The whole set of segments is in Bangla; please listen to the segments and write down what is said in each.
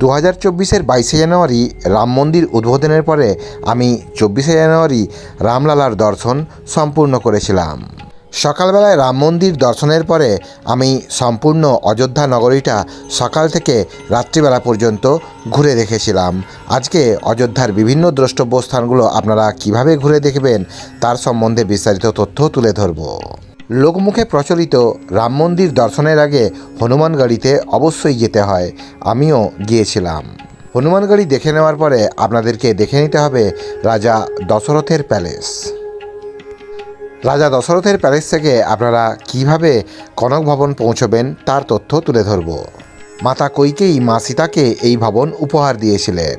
দু হাজার চব্বিশের বাইশে জানুয়ারি রাম মন্দির উদ্বোধনের পরে আমি চব্বিশে জানুয়ারি রামলালার দর্শন সম্পূর্ণ করেছিলাম। সকালবেলায় রাম মন্দির দর্শনের পরে আমি সম্পূর্ণ অযোধ্যা নগরীটা সকাল থেকে রাত্রিবেলা পর্যন্ত ঘুরে দেখেছিলাম। আজকে অযোধ্যার বিভিন্ন দ্রষ্টব্য স্থানগুলো আপনারা কীভাবে ঘুরে দেখবেন তার সম্বন্ধে বিস্তারিত তথ্য তুলে ধরবো। লোকমুখে প্রচলিত রাম মন্দির দর্শনের আগে হনুমানগাড়িতে অবশ্যই যেতে হয়। আমিও গিয়েছিলাম। হনুমানগাড়ি দেখে নেওয়ার পরে আপনাদেরকে দেখে নিতে হবে রাজা দশরথের প্যালেস। রাজা দশরথের প্যালেস থেকে আপনারা কীভাবে কনক ভবন পৌঁছবেন তার তথ্য তুলে ধরব। মাতা কৈকেয়ী মা সীতাকে এই ভবন উপহার দিয়েছিলেন।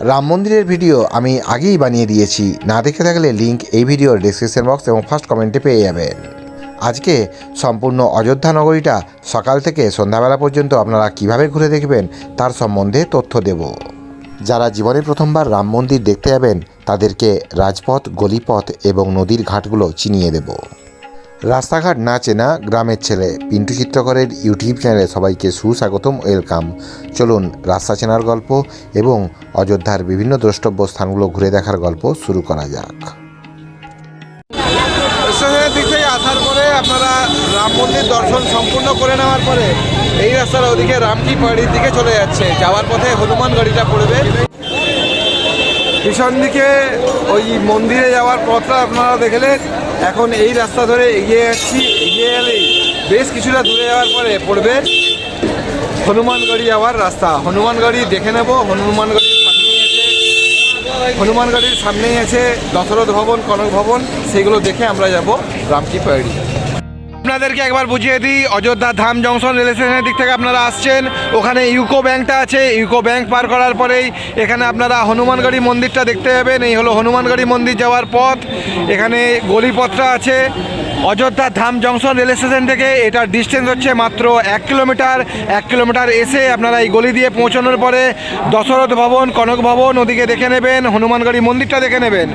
রাম মন্দিরের ভিডিও আমি আগেই বানিয়ে দিয়েছি। না দেখে থাকলে লিঙ্ক এই ভিডিওর ডিসক্রিপশন বক্স এবং ফার্স্ট কমেন্টে পেয়ে যাবেন। আজকে সম্পূর্ণ অযোধ্যা নগরীটা সকাল থেকে সন্ধ্যাবেলা পর্যন্ত আপনারা কীভাবে ঘুরে দেখবেন তার সম্বন্ধে তথ্য দেব। যারা জীবনে প্রথমবার রাম মন্দির দেখতে যাবেন, তাদেরকে রাজপথ, গলিপথ এবং নদীর ঘাটগুলো চিনিয়ে দেব। রাস্তাঘাট না চেনা গ্রামের ছেলে পিন্টু চিত্রকরের ইউটিউব চ্যানেলে সবাইকে সুস্বাগতম, ওয়েলকাম। চলুন রাস্তা চেনার গল্প এবং অযোধ্যার বিভিন্ন দ্রষ্টব্য স্থানগুলো ঘুরে দেখার গল্প শুরু করা যাক। আপনারা রাম মন্দির দর্শন সম্পূর্ণ করে নেওয়ার পরে এই রাস্তার ওদিকে রামকি পাহাড়ির দিকে চলে যাচ্ছে। যাওয়ার পথে হনুমান গাড়িটা পড়বে। পিছন দিকে ওই মন্দিরে যাওয়ার পথটা আপনারা দেখলেন। এখন এই রাস্তা ধরে এগিয়ে যাচ্ছি, এগিয়ে গেলেই বেশ কিছুটা দূরে যাওয়ার পরে পড়বে হনুমান গাড়ি যাওয়ার রাস্তা। হনুমান গাড়ি দেখে নেব, হনুমান গাড়ির সামনেই আছে। হনুমান গাড়ির সামনেই আছে দশরথ ভবন, কনক ভবন, সেগুলো দেখে আমরা যাব রামকি পাহাড়ি আপনাদেরকে একবার বুঝিয়ে দিই, অযোধ্যা ধাম জংশন রেল স্টেশনের দিক থেকে আপনারা আসছেন, ওখানে ইউকো ব্যাংকটা আছে, ইউকো ব্যাংক পার করার পরেই এখানে আপনারা হনুমানগাড়ি মন্দিরটা দেখতে পাবেন, এই হলো হনুমানগড়ি মন্দির যাওয়ার পথ, এখানে গলিপথটা আছে, Ayodhya Dham junction rail station থেকে এটার ডিস্টেন্স হচ্ছে মাত্র এক কিলোমিটার এক কিলোমিটার এসে আপনারা এই গলি দিয়ে পৌঁছানোর পরে দশরথ ভবন, কনক ভবন ওদিকে দেখে নেবেন, হনুমানগড়ি মন্দিরটা দেখে নেবেন,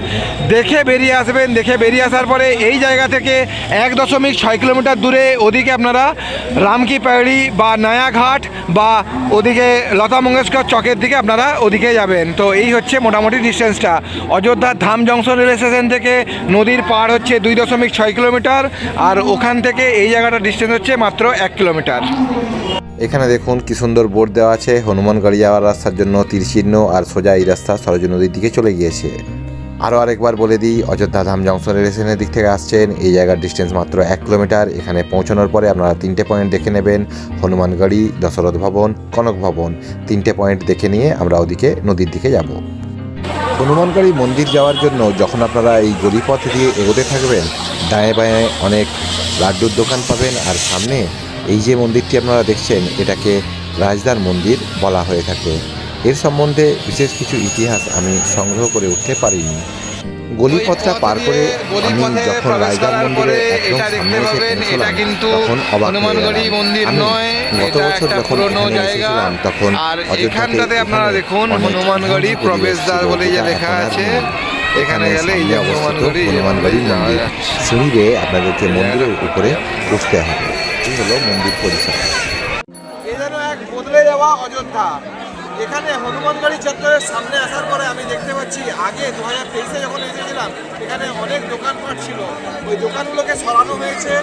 দেখে বেরিয়ে আসবেন, দেখে বেরিয়ে আসার পরে এই জায়গা থেকে এক দশমিক ছয় কিলোমিটার দূরে ওদিকে আপনারা রামকি পাহাড়ি বা নয়াঘাট বা ওদিকে লতা মঙ্গেশকর চকের দিকে আপনারা ওদিকে যাবেন। তো এই হচ্ছে মোটামুটি ডিস্টেন্সটা অযোধ্যার ধাম জংশন রেল স্টেশন থেকে নদীর পার হচ্ছে দুই দশমিক ছয় কিলোমিটার আর ওখান থেকে এই জায়গাটা ডিস্টেন্স হচ্ছে মাত্র এক কিলোমিটার। এখানে দেখুন কি সুন্দর বোর্ড দেওয়া আছে। হনুমান গাড়ি যাওয়ার রাস্তার জন্য তীর চিহ্ন আর সোজা এই রাস্তা সরজ নদীর দিকে চলে গিয়েছে। আরও আরেকবার বলে দিই, অযোধ্যা ধাম জংশন রেল স্টেশনের দিক থেকে আসছেন। এই জায়গার ডিস্টেন্স মাত্র এক কিলোমিটার এখানে পৌঁছানোর পরে আপনারা তিনটে পয়েন্ট দেখে নেবেন। হনুমানগাড়ি, দশরথ ভবন, কনক ভবন। তিনটে পয়েন্ট দেখে নিয়ে আমরা ওদিকে নদীর দিকে যাব। হনুমানগাড়ি মন্দির যাওয়ার জন্য যখন আপনারা এই গলিপথ দিয়ে এগোতে থাকবেন, দায়ে বায়ে অনেক লাড্ডুর দোকান পাবেন। আর সামনে এই যে মন্দিরটি আপনারা দেখছেন, এটাকে রাজদার মন্দির বলা হয়ে থাকে। এর সম্বন্ধে বিশেষ কিছু ইতিহাস আমি সংগ্রহ করে উঠতে পারিনি। গলিপথটা পার করে আমি যখন রাজদার মন্দিরে একদম সামনে এসে পৌঁছলাম তখন অবাক হয়ে গেলাম। মন্দির নয়, গত বছর যখন এখানে জায়গা। এসেছিলাম তখন অযোধ্যাতে আপনারা এখানে দেখুন হনুমানগড়ি প্রবেশদ্বার বলে যে লেখা আছে। এখানে গেলে এই সামনে যে অবস্থিত হনুমানগড়ি মন্দির। সিঁড়ি বেয়ে আপনাদেরকে মন্দিরের উপরে উঠতে হবে। এই হলো মন্দির এ যেন এক বদলে যাওয়া অযোধ্যা। এখানে হনুমানগড়ি চত্বরের সামনে আসার পরে আমি দেখতে পাচ্ছি, আগে দু হাজার তেইশে যখন এসেছিলাম, এখানে অনেক দোকানপাট ছিল। ওই দোকানগুলোকে সরানো হয়েছে।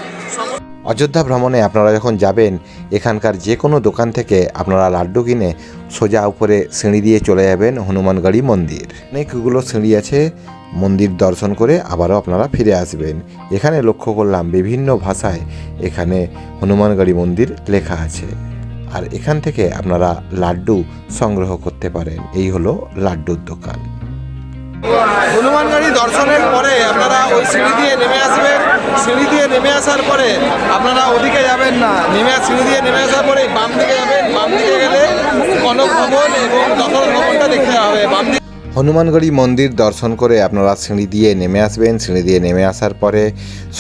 অযোধ্যা ভ্রমণে আপনারা যখন যাবেন, এখানকার যে কোনো দোকান থেকে আপনারা লাড্ডু কিনে সোজা উপরে সিঁড়ি দিয়ে চলে যাবেন হনুমানগড়ি মন্দির। অনেকগুলো সিঁড়ি আছে, মন্দির দর্শন করে আবারও আপনারা ফিরে আসবেন। এখানে লক্ষ্য করলাম বিভিন্ন ভাষায় এখানে হনুমানগড়ি মন্দির লেখা আছে। আর এখান থেকে আপনারা লাড্ডু সংগ্রহ করতে পারেন। এই হলো লাড্ডুর দোকান। হনুমানগড়ি দর্শনের পরে আপনারা ওই সিঁড়ি দিয়ে নেমে আসবেন। সিঁড়ি দিয়ে নেমে আসার পরে আপনারা ওদিকে যাবেন না। নেমে সিঁড়ি দিয়ে নেমে আসার পরে বাম দিকে যাবেন। বাম দিকে গেলে কনক ভবন এবং দশরথ ভবনটা দেখতে হবে। বাম দিকে হনুমানগড়ি মন্দির দর্শন করে আপনারা সিঁড়ি দিয়ে নেমে আসবেন। সিঁড়ি দিয়ে নেমে আসার পরে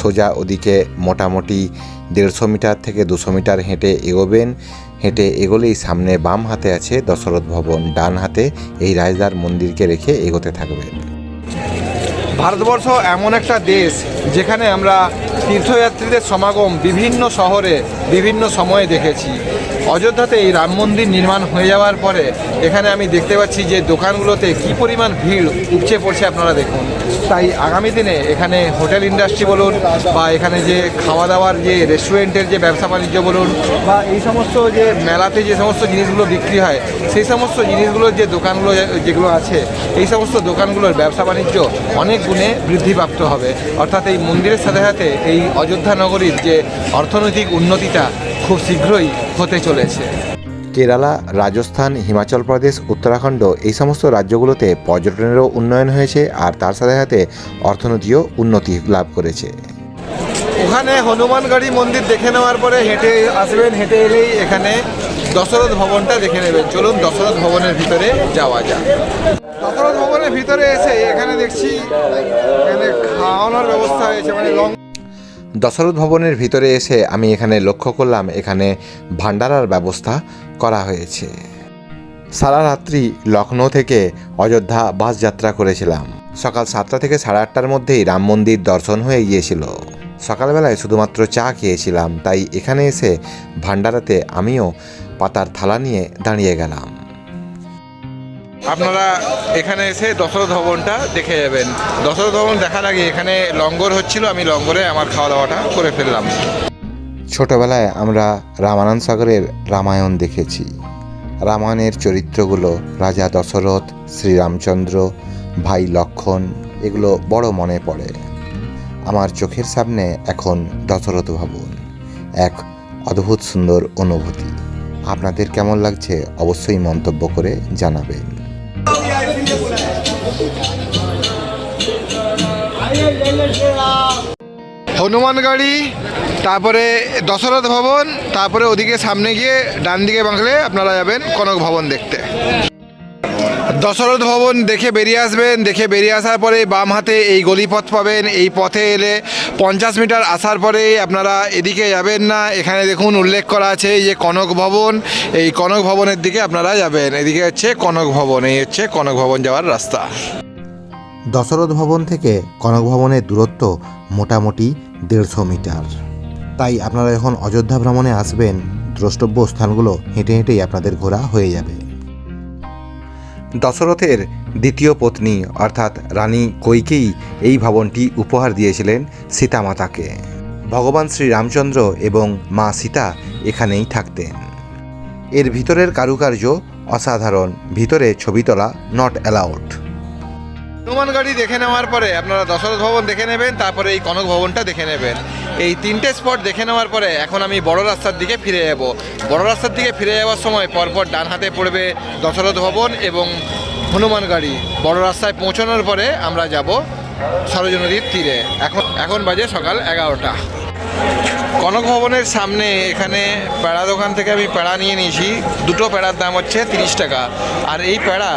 সোজা ওদিকে মোটামুটি দেড়শো মিটার থেকে দুশো মিটার হেঁটে এগোবেন। হেঁটে এগোলেই সামনে বাম হাতে আছে দশরথ ভবন, ডান হাতে এই রাজদার মন্দিরকে রেখে এগোতে থাকবে। ভারতবর্ষ এমন একটা দেশ যেখানে আমরা তীর্থযাত্রীদের সমাগম বিভিন্ন শহরে বিভিন্ন সময়ে দেখেছি। অযোধ্যাতে এই রাম মন্দির নির্মাণ হয়ে যাওয়ার পরে এখানে আমি দেখতে পাচ্ছি যে দোকানগুলোতে কি পরিমাণ ভিড় উপচে পড়ছে আপনারা দেখুন। তাই আগামী দিনে এখানে হোটেল ইন্ডাস্ট্রি বলুন বা এখানে যে খাওয়া দাওয়ার যে রেস্টুরেন্টের যে ব্যবসা বাণিজ্য বলুন বা এই সমস্ত যে মেলাতে যে সমস্ত জিনিসগুলো বিক্রি হয়, সেই সমস্ত জিনিসগুলোর যে দোকানগুলো যেগুলো আছে, এই সমস্ত দোকানগুলোর ব্যবসা বাণিজ্য অনেক গুণে বৃদ্ধিপ্রাপ্ত হবে। অর্থাৎ এই মন্দিরের সাথে সাথে এই অযোধ্যা নগরীর যে অর্থনৈতিক উন্নতিটা খুব শীঘ্রই হতে চলেছে। কেরালা রাজস্থান হিমাচল প্রদেশ উত্তরাখণ্ড এই সমস্ত রাজ্যগুলোতে পর্যটনেরও উন্নয়ন হয়েছে আর তার সাথে সাথে অর্থনীতিও উন্নতি লাভ করেছে। ওখানে হনুমানগড়ি মন্দির দেখে নেওয়ার পরে হেঁটে আসবেন হেঁটে এলেই এখানে দশরথ ভবনটা দেখে নেবেন। চলুন দশরথ ভবনের ভিতরে যাওয়া যাক। দশরথ ভবনের ভিতরে এসে এখানে দেখছি এখানে খাওয়ানোর ব্যবস্থা হয়েছে মানে লং দশরথ ভবনের ভিতরে এসে আমি এখানে লক্ষ্য করলাম, এখানে ভান্ডারার ব্যবস্থা করা হয়েছে। সারা রাত্রি লখনৌ থেকে অযোধ্যা বাস যাত্রা করেছিলাম। সকাল সাতটা থেকে সাড়ে আটটার মধ্যেই রাম মন্দির দর্শন হয়ে গিয়েছিল। সকালবেলায় শুধুমাত্র চা খেয়েছিলাম, তাই এখানে এসে ভান্ডারাতে আমিও পাতার থালা নিয়ে দাঁড়িয়ে গেলাম। আপনারা এখানে এসে দশরথ ভবনটা দেখে যাবেন। দশরথ ভবন দেখার আগে এখানে লঙ্গর হচ্ছিল, আমি লঙ্গরে আমার খাওয়া দাওয়াটা করে ফেললাম। ছোটবেলায় আমরা রামানন্দ সাগরের রামায়ণ দেখেছি। রামায়ণের চরিত্রগুলো রাজা দশরথ, শ্রীরামচন্দ্র, ভাই লক্ষণ, এগুলো বড় মনে পড়ে। আমার চোখের সামনে এখন দশরথ ভবন, এক অদ্ভুত সুন্দর অনুভূতি। আপনাদের কেমন লাগছে অবশ্যই মন্তব্য করে জানাবেন। হনুমানগাড়ি তারপরে দশরথ ভবন, তারপরে ওদিকে সামনে গিয়ে ডান দিকে বাঁকলে আপনারা যাবেন কনক ভবন দেখতে। দশরথ ভবন দেখে বেরিয়ে আসবেন, দেখে বেরিয়ে আসার পরে বাম হাতে এই গলিপথ পাবেন। এই পথে এলে পঞ্চাশ মিটার আসার পরে আপনারা এদিকে যাবেন না। এখানে দেখুন উল্লেখ করা আছে এই যে কনক ভবন। এই কনক ভবনের দিকে আপনারা যাবেন। এদিকে হচ্ছে কনক ভবন, এই হচ্ছে কনক ভবন যাওয়ার রাস্তা। দশরথ ভবন থেকে কনক ভবনের দূরত্ব মোটামুটি দেড়শো মিটার। তাই আপনারা যখন অযোধ্যা ভ্রমণে আসবেন, দ্রষ্টব্য স্থানগুলো হেঁটে হেঁটেই আপনাদের ঘোরা হয়ে যাবে। দশরথের দ্বিতীয় পত্নী, অর্থাৎ রানী কৈকেয়ী, এই ভবনটি উপহার দিয়েছিলেন সীতামাতাকে। ভগবান শ্রী রামচন্দ্র এবং মা সীতা এখানেই থাকতেন। এর ভিতরের কারুকার্য অসাধারণ, ভিতরে ছবি তোলা নট অ্যালাউড হনুমানগাড়ি দেখে নেওয়ার পরে আপনারা দশরথ ভবন দেখে নেবেন, তারপরে এই কনক ভবনটা দেখে নেবেন। এই তিনটে স্পট দেখে নেওয়ার পরে এখন আমি বড় রাস্তার দিকে ফিরে যাব। বড় রাস্তার দিকে ফিরে যাওয়ার সময় পরপর ডান হাতে পড়বে দশরথ ভবন এবং হনুমান গাড়ি। বড় রাস্তায় পৌঁছানোর পরে আমরা যাব সরোজ নদীর তীরে। এখন এখন বাজে সকাল এগারোটা। কনক ভবনের সামনে এখানে প্যাড়া দোকান থেকে আমি প্যাড়া নিয়ে নিয়েছি। দুটো প্যাড়ার দাম হচ্ছে তিরিশ টাকা। আর এই প্যাড়া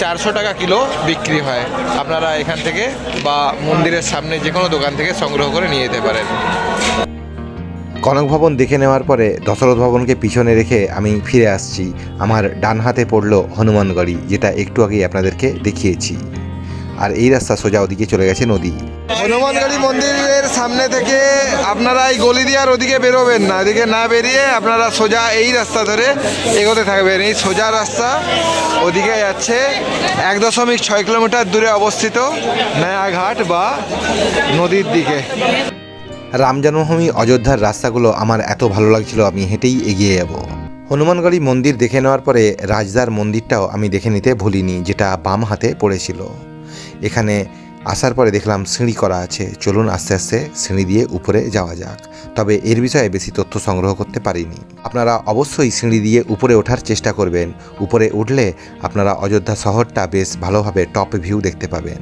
চারশো টাকা কিলো বিক্রি হয়। আপনারা এখান থেকে বা মন্দিরের সামনে যে কোনো দোকান থেকে সংগ্রহ করে নিয়ে যেতে পারেন। কনক ভবন দেখে নেওয়ার পরে দশরথ ভবনকে পিছনে রেখে আমি ফিরে আসছি। আমার ডান হাতে পড়ল হনুমানগড়ি, যেটা একটু আগেই আপনাদেরকে দেখিয়েছি। আর এই রাস্তা সোজা ওদিকে চলে গেছে নদী। হনুমানগাড়ি মন্দিরের সামনে থেকে আপনারা এই গলি দিয়ে আর ওদিকে বেরোবেন না। এদিকে না বেরিয়ে আপনারা সোজা এই রাস্তা ধরে এগোতে থাকবেন। এই সোজা রাস্তা ওদিকে যাচ্ছে এক দশমিক ছয় কিলোমিটার দূরে অবস্থিত নয়াঘাট বা নদীর দিকে। রাম জন্মভূমি, অযোধ্যার রাস্তাগুলো আমার এত ভালো লাগছিল, আমি হেঁটেই এগিয়ে যাব। হনুমানগড়ি মন্দির দেখে নেওয়ার পরে রাজদার মন্দিরটাও আমি দেখে নিতে ভুলিনি, যেটা বাম হাতে পড়েছিল। এখানে আসার পরে দেখলাম সিঁড়ি করা আছে। চলুন আস্তে আস্তে সিঁড়ি দিয়ে উপরে যাওয়া যাক। তবে এর বিষয়ে বেশি তথ্য সংগ্রহ করতে পারিনি। আপনারা অবশ্যই সিঁড়ি দিয়ে উপরে ওঠার চেষ্টা করবেন। উপরে উঠলে আপনারা অযোধ্যা শহরটা বেশ ভালোভাবে টপ ভিউ দেখতে পাবেন।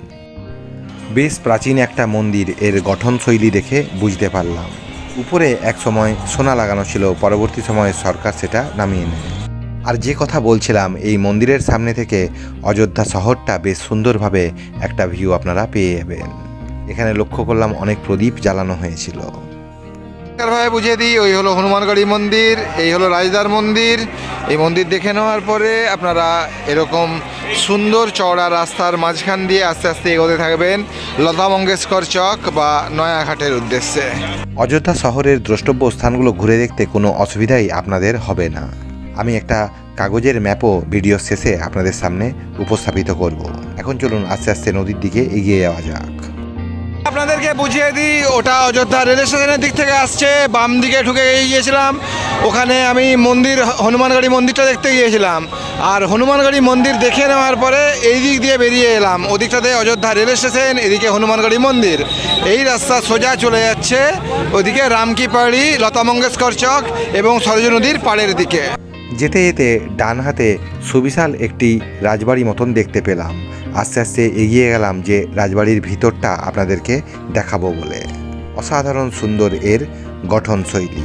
বেশ প্রাচীন একটা মন্দির এর গঠনশৈলী দেখে বুঝতে পারলাম। উপরে এক সময় সোনা লাগানো ছিল, পরবর্তী সময়ে সরকার সেটা নামিয়ে নেয়। আর যে কথা বলছিলাম এই মন্দিরের সামনে থেকে অযোধ্যা শহরটা বেশ সুন্দরভাবে একটা ভিউ আপনারা পেয়ে যাবেন। এখানে লক্ষ্য করলাম অনেক প্রদীপ জ্বালানো হয়েছিল। ভাবে বুঝিয়ে দিই ওই হলো হনুমানগড়ি মন্দির এই হলো রাজদার মন্দির। এই মন্দির দেখে নেওয়ার পরে আপনারা এরকম সুন্দর চওড়া রাস্তার মাঝখান দিয়ে আস্তে আস্তে এগোতে থাকবেন লতা মঙ্গেশকর চক বা নয়াঘাটের উদ্দেশ্যে। অযোধ্যা শহরের দ্রষ্টব্য স্থানগুলো ঘুরে দেখতে কোনো অসুবিধাই আপনাদের হবে না। আমি একটা কাগজের ম্যাপও ভিডিও শেষে আপনাদের সামনে উপস্থাপিত করব। এখন চলুন আস্তে আস্তে নদীর দিকে এগিয়ে যাওয়া যাক। আপনাদেরকে বুঝিয়ে দিই, ওটা অযোধ্যা রেল স্টেশনের দিক থেকে আসছে, বাম দিকে ঢুকে গিয়েছিলাম। ওখানে আমি মন্দির, হনুমানগড়ি মন্দিরটা দেখতে গিয়েছিলাম। আর হনুমানগড়ি মন্দির দেখে নেওয়ার পরে এই দিক দিয়ে বেরিয়ে এলাম। ওদিকটাতে অযোধ্যা রেল স্টেশন, এদিকে হনুমানগড়ি মন্দির। এই রাস্তা সোজা চলে যাচ্ছে, ওদিকে রামকিপাড়ি লতা মঙ্গেশকর চক এবং সরজু নদীর পাড়ের দিকে। যেতে যেতে ডান হাতে সুবিশাল একটি রাজবাড়ি মতন দেখতে পেলাম। আস্তে আস্তে এগিয়ে গেলাম যে রাজবাড়ির ভিতরটা আপনাদেরকে দেখাবো বলে। অসাধারণ সুন্দর এর গঠনশৈলী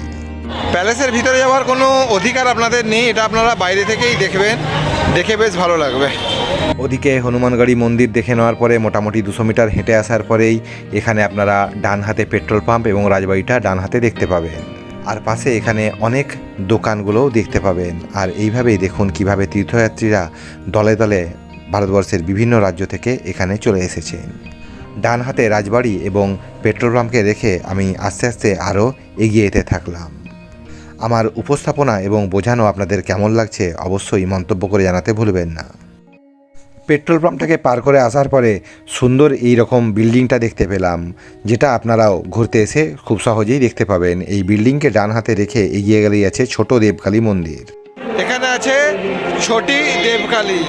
প্যালেসের ভিতরে যাওয়ার কোনো অধিকার আপনাদের নেই, এটা আপনারা বাইরে থেকেই দেখবেন। দেখে বেশ ভালো লাগবে। ওদিকে হনুমানগড়ি মন্দির দেখে নেওয়ার পরে মোটামুটি দুশো মিটার হেঁটে আসার পরেই এখানে আপনারা ডান হাতে পেট্রোল পাম্প এবং রাজবাড়িটা ডান হাতে দেখতে পাবেন। আর পাশে এখানে অনেক দোকানগুলোও দেখতে পাবেন। আর এইভাবেই দেখুন কীভাবে তীর্থযাত্রীরা দলে দলে ভারতবর্ষের বিভিন্ন রাজ্য থেকে এখানে চলে এসেছেন। ডান হাতে রাজবাড়ি এবং পেট্রোল পাম্পকে রেখে আমি আস্তে আস্তে আরও এগিয়ে যেতে থাকলাম। আমার উপস্থাপনা এবং বোঝানো আপনাদের কেমন লাগছে অবশ্যই মন্তব্য করে জানাতে ভুলবেন না। পেট্রোল পাম্পটাকে পার করে আসার পরে সুন্দর এই রকম বিল্ডিংটা দেখতে পেলাম যেটা আপনারাও ঘুরতে এসে খুব সহজেই দেখতে পাবেন। এই বিল্ডিংকে ডান হাতে রেখে এগিয়ে গেলেই আছে ছোট দেবকালী মন্দির। এখানে আছে ছোটি দেবকালী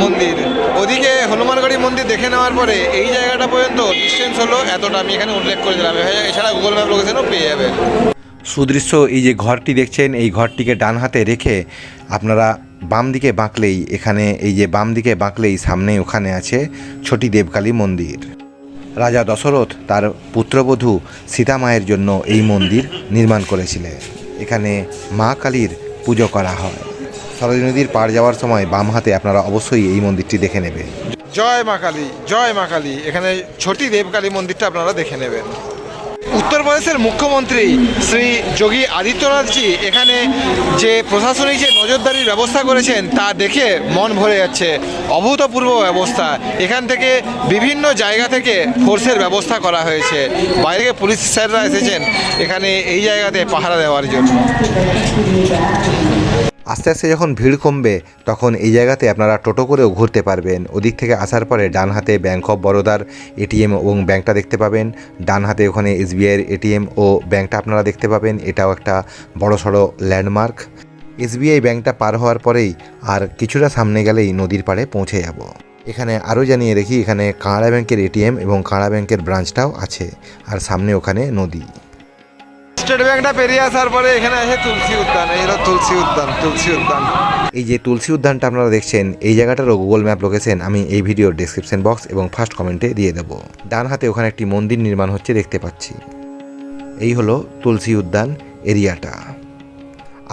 মন্দির। ওদিকে হনুমানগড়ি মন্দির দেখে নেওয়ার পরে এই জায়গাটা পর্যন্ত ডিস্টেন্স হলো এতটা আমি এখানে উল্লেখ করে দিলাম। এছাড়া গুগল ম্যাপ লোকেশনও পেয়ে যাবেন। সুদৃশ্য এই যে ঘরটি দেখছেন এই ঘরটিকে ডান হাতে রেখে আপনারা বাম দিকে বাঁকলেই এখানে, এই যে বাম দিকে বাঁকলেই সামনে ওখানে আছে ছোটি দেবকালী মন্দির। রাজা দশরথ তার পুত্রবধূ সীতা মায়ের জন্য এই মন্দির নির্মাণ করেছিলেন। এখানে মা কালীর পুজো করা হয়। সরোজ নদীর পার যাওয়ার সময় বাম হাতে আপনারা অবশ্যই এই মন্দিরটি দেখে নেবেন। জয় মা কালী, জয় মা কালী। এখানে ছোটি দেবকালী মন্দিরটা আপনারা দেখে নেবেন। উত্তরপ্রদেশের মুখ্যমন্ত্রী শ্রী যোগী আদিত্যনাথজি এখানে যে প্রশাসনিক যে নজরদারির ব্যবস্থা করেছেন তা দেখে মন ভরে যাচ্ছে। অভূতপূর্ব ব্যবস্থা। এখান থেকে বিভিন্ন জায়গা থেকে ফোর্সের ব্যবস্থা করা হয়েছে। বাইরে পুলিশ স্যাররা এসেছেন। এখানে এই জায়গাতে পাহারা দেওয়ার জন্য। আস্তে আস্তে যখন ভিড় কমবে, তখন এই জায়গাতে আপনারা টোটো করেও ঘুরতে পারবেন। ওদিক থেকে আসার পরে ডান হাতে ব্যাংক অফ বরোদার এটিএম এবং ব্যাংকটা দেখতে পাবেন। ডান হাতে ওখানে এসবিআইয়ের এটিএম ও ব্যাংকটা আপনারা দেখতে পাবেন। এটাও একটা বড় সড়ো ল্যান্ডমার্ক। এসবিআই ব্যাংকটা পার হওয়ার পরেই আর কিছুটা সামনে গেলেই নদীর পাড়ে পৌঁছে যাব। এখানে আরও জানিয়ে রেখি, এখানে কানাড়া ব্যাংকের এটিএম এবং কানাড়া ব্যাংকের ব্রাঞ্চটাও আছে। আর সামনে ওখানে নদী। স্টেট ব্যাংকটা পেরিয়ে আসার পরে এখানে আছে তুলসী উদ্যান এই হলো তুলসী উদ্যান তুলসী উদ্যান। এই যে তুলসী উদ্যানটা আপনারা দেখছেন এই জায়গাটারও গুগল ম্যাপ লোকেশন আমি এই ভিডিওর ডেসক্রিপশন বক্স এবং ফার্স্ট কমেন্টে দিয়ে দেবো। ডান হাতে ওখানে একটি মন্দির নির্মাণ হচ্ছে দেখতে পাচ্ছি। এই হলো তুলসী উদ্যান এরিয়াটা।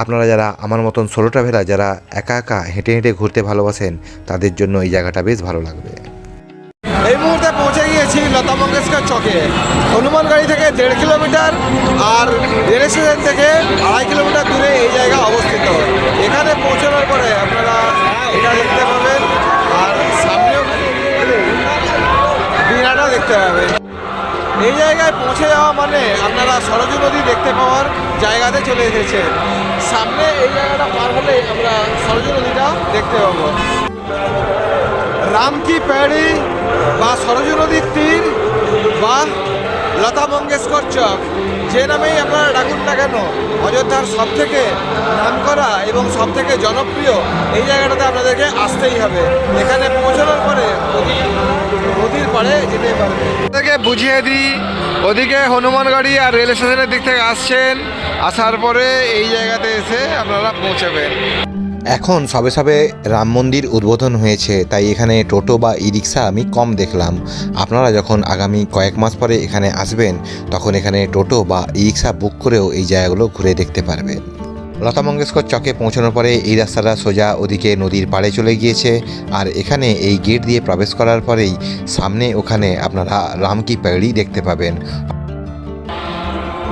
আপনারা যারা আমার মতন ষোলো ট্রাভেলার যারা একা একা হেঁটে হেঁটে ঘুরতে ভালোবাসেন তাদের জন্য এই জায়গাটা বেশ ভালো লাগবে। এই মুহূর্তে পৌঁছে গিয়েছি লতা মঙ্গেশকর চকে। হনুমানগাড়ি থেকে দেড় কিলোমিটার আর রেল স্টেশন থেকে আড়াই কিলোমিটার দূরে এই জায়গা অবস্থিত। এখানে পৌঁছানোর পরে আপনারা এটা দেখতে পাবেন। আর সামনেও বিনাটা দেখতে পাবেন। এই জায়গায় পৌঁছে যাওয়া মানে আপনারা সরজু নদী দেখতে পাওয়ার জায়গাতে চলে এসেছেন। সামনে এই জায়গাটা পার হলে আমরা সরজু নদীটা দেখতে পাবো। রামকি প্যাড়ি বা সরজু নদীর তীর বা লতা মঙ্গেশকর চক, যে নামেই আপনারা ডাকুন না কেন, অযোধ্যার সব থেকে নামকরা এবং সব থেকে জনপ্রিয় এই জায়গাটাতে আপনাদেরকে আসতেই হবে। এখানে পৌঁছানোর পরে নদীর পাড়ে যেতে পারবে। থেকে বুঝিয়ে দিই, ওদিকে হনুমানগাড়ি আর রেল স্টেশনের দিক থেকে আসছেন, আসার পরে এই জায়গাতে এসে আপনারা পৌঁছাবেন। এখন সবে সবে রাম মন্দির উদ্বোধন হয়েছে, তাই এখানে টোটো বা ই রিক্সা আমি কম দেখলাম। আপনারা যখন আগামী কয়েক মাস পরে এখানে আসবেন, তখন এখানে টোটো বা ই রিক্সা বুক করেও এই জায়গাগুলো ঘুরে দেখতে পারবেন। লতা মঙ্গেশকর চকে পৌঁছানোর পরে এই রাস্তাটা সোজা ওদিকে নদীর পাড়ে চলে গিয়েছে, আর এখানে এই গেট দিয়ে প্রবেশ করার পরেই সামনে ওখানে আপনারা রামকি প্যাড়ি দেখতে পাবেন।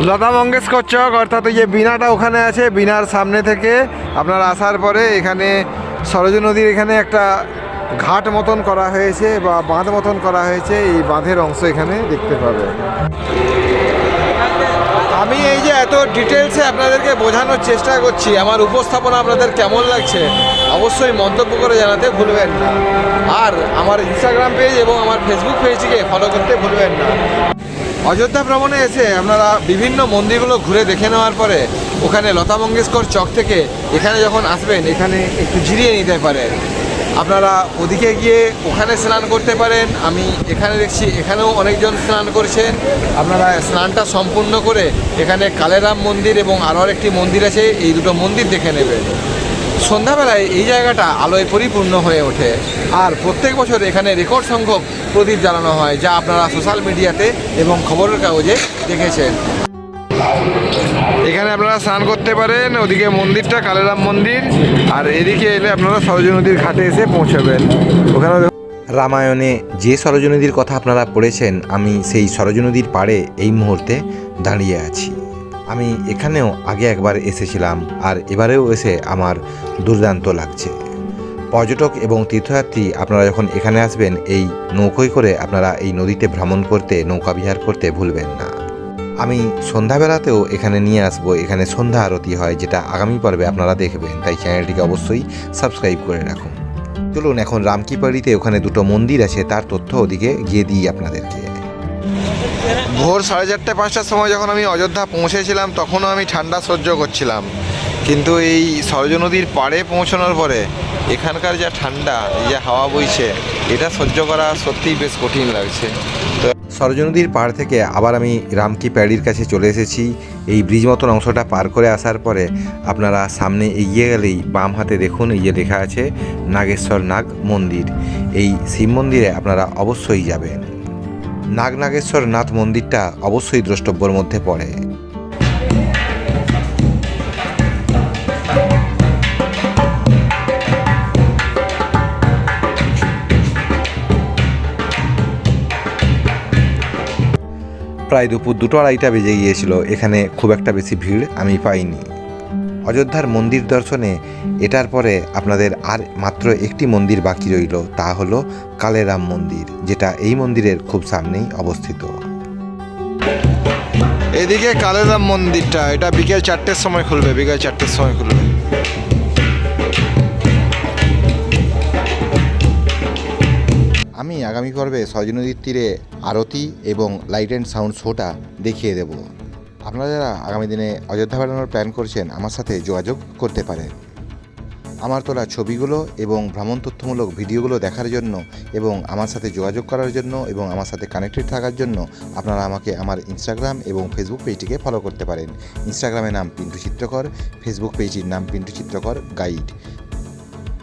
লতা মঙ্গেশকর চক, অর্থাৎ ওই যে বিনাটা ওখানে আছে বিনার সামনে থেকে আপনার আসার পরে এখানে সরজু নদীর এখানে একটা ঘাট মতন করা হয়েছে বা বাঁধ মতন করা হয়েছে, এই বাঁধের অংশ এখানে দেখতে পাবে। আমি এই যে এত ডিটেলসে আপনাদেরকে বোঝানোর চেষ্টা করছি, আমার উপস্থাপনা আপনাদের কেমন লাগছে, অবশ্যই মন্তব্য করে জানাতে ভুলবেন না। আর আমার ইনস্টাগ্রাম পেজ এবং আমার ফেসবুক পেজটিকে ফলো করতে ভুলবেন না। অযোধ্যা ভ্রমণে এসে আপনারা বিভিন্ন মন্দিরগুলো ঘুরে দেখে নেওয়ার পরে ওখানে লতা মঙ্গেশকর চক থেকে এখানে যখন আসবেন, এখানে একটু জিরিয়ে নিতে পারেন। আপনারা ওদিকে গিয়ে ওখানে স্নান করতে পারেন। আমি এখানে দেখছি এখানেও অনেকজন স্নান করছেন। আপনারা স্নানটা সম্পূর্ণ করে এখানে কালেরাম মন্দির এবং আরও একটি মন্দির আছে, এই দুটো মন্দির দেখে নেবেন। সন্ধ্যাবেলায় এই জায়গাটা আলোয় পরিপূর্ণ হয়ে ওঠে। আর প্রত্যেক বছর এখানে রেকর্ড সংখ্যক প্রদীপ জ্বালানো হয় যা আপনারা সোশ্যাল মিডিয়াতে এবং খবরের কাগজে দেখেছেন। এখানে আপনারা স্নান করতে পারেন ওদিকে মন্দিরটা কালেরাম মন্দির আর এদিকে এলে আপনারা সরজু নদীর ঘাটে এসে পৌঁছাবেন। ওখানে রামায়ণে যে সরজু নদীর কথা আপনারা পড়েছেন আমি সেই সরজু নদীর পাড়ে এই মুহূর্তে দাঁড়িয়ে আছি। আমি এখানেও আগে একবার এসেছিলাম আর এবারেও এসে আমার দুর্দান্ত লাগছে। পর্যটক এবং তীর্থযাত্রী আপনারা যখন এখানে আসবেন, এই নৌকোয় করে আপনারা এই নদীতে ভ্রমণ করতে, নৌকা বিহার করতে ভুলবেন না। আমি সন্ধ্যাবেলাতেও এখানে নিয়ে আসব। এখানে সন্ধ্যা আরতি হয়, যেটা আগামী পর্বে আপনারা দেখবেন। তাই চ্যানেলটিকে অবশ্যই সাবস্ক্রাইব করে রাখুন। চলুন, এখন রামকিপাড়িতে ওখানে দুটো মন্দির আছে, তার তথ্য ওদিকে গিয়ে দিই আপনাদেরকে। ভোর সাড়ে চারটে, পাঁচটার সময় যখন আমি অযোধ্যা পৌঁছেছিলাম, তখনও আমি ঠান্ডা সহ্য করছিলাম। কিন্তু এই সরজ নদীর পাড়ে পৌঁছানোর পরে, এখানকার যা ঠান্ডা যে হাওয়া বইছে, এটা সহ্য করা সত্যিই বেশ কঠিন লাগছে। তো সরজ নদীর পাড় থেকে আবার আমি রামকি প্যাডির কাছে চলে এসেছি। এই ব্রিজ মতন অংশটা পার করে আসার পরে, আপনারা সামনে এগিয়ে গেলেই বাম হাতে দেখুন, এই যে লেখা আছে, নাগেশ্বর নাগ মন্দির। এই শিব মন্দিরে আপনারা অবশ্যই যাবেন। নাগ নাগেশ্বর নাথ মন্দিরটা অবশ্যই দ্রষ্টব্যর মধ্যে পড়ে। প্রায় দুপুর দুটো আড়াইটা বেজে গিয়েছিল, এখানে খুব একটা বেশি ভিড় আমি পাইনি। অযোধ্যার মন্দির দর্শনে এটার পরে আপনাদের আর মাত্র একটি মন্দির বাকি রইল তা হলো কালেরাম মন্দির যেটা এই মন্দিরের খুব সামনেই অবস্থিত। এদিকে কালেরাম মন্দিরটা এটা বিকেল চারটের সময় খুলবে বিকেল চারটের সময় খুলবে। আমি আগামী পর্বে সরজু নদীর তীরে আরতি এবং লাইট অ্যান্ড সাউন্ড শোটা দেখিয়ে দেব। আপনারা যারা আগামী দিনে অযোধ্যা বেড়ানোর প্ল্যান করছেন, আমার সাথে যোগাযোগ করতে পারেন। আমার তোলা ছবিগুলো এবং ভ্রমণ তথ্যমূলক ভিডিওগুলো দেখার জন্য এবং আমার সাথে যোগাযোগ করার জন্য এবং আমার সাথে কানেক্টেড থাকার জন্য আপনারা আমাকে আমার ইনস্টাগ্রাম এবং ফেসবুক পেজটিকে ফলো করতে পারেন। ইনস্টাগ্রামের নাম পিন্টু চিত্রকর ফেসবুক পেজটির নাম পিন্টু চিত্রকর গাইড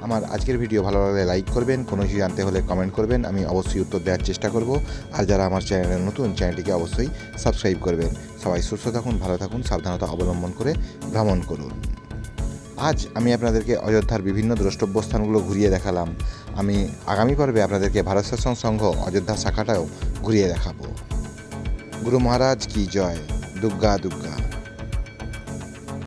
আমার আজকের ভিডিও ভালো লাগলে লাইক করবেন, কোনো কিছু জানতে হলে কমেন্ট করবেন, আমি অবশ্যই উত্তর দেওয়ার চেষ্টা করব। আর যারা আমার চ্যানেলে নতুন, চ্যানেলটিকে অবশ্যই সাবস্ক্রাইব করবেন। সবাই সুস্থ থাকুন, ভালো থাকুন, সাবধানতা অবলম্বন করে ভ্রমণ করুন। আজ আমি আপনাদেরকে অযোধ্যার বিভিন্ন দ্রষ্টব্য স্থানগুলো ঘুরিয়ে দেখালাম। আমি আগামী পর্বে আপনাদেরকে ভারত শাসন সংঘ অযোধ্যা শাখাটাও ঘুরিয়ে দেখাবো। গুরু মহারাজ কি জয়? দুর্গা দুর্গা